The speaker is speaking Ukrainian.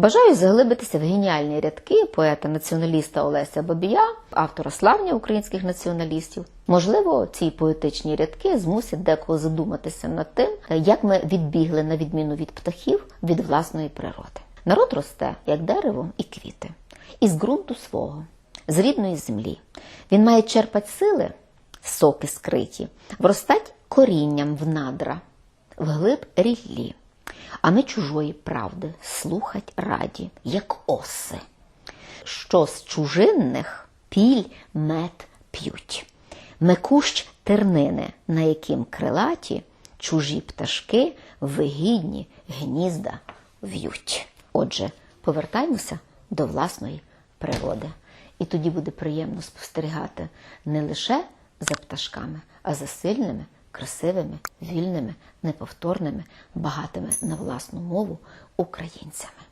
Бажаю заглибитися в геніальні рядки поета-націоналіста Олеся Бабія, автора славня українських націоналістів. Можливо, ці поетичні рядки змусять декого задуматися над тим, як ми відбігли на відміну від птахів від власної природи. Народ росте як дерево і квіти, із ґрунту свого, з рідної землі. Він має черпати сили, соки скриті, вростать корінням в надра, вглиб ріллі. А ми чужої правди слухать раді, як оси, що з чужинних піль мед п'ють. Мекущ тернини, на яким крилаті чужі пташки вигідні гнізда в'ють. Отже, повертаймося до власної природи. І тоді буде приємно спостерігати не лише за пташками, а за сильними, красивими, вільними, неповторними, багатими на власну мову українцями.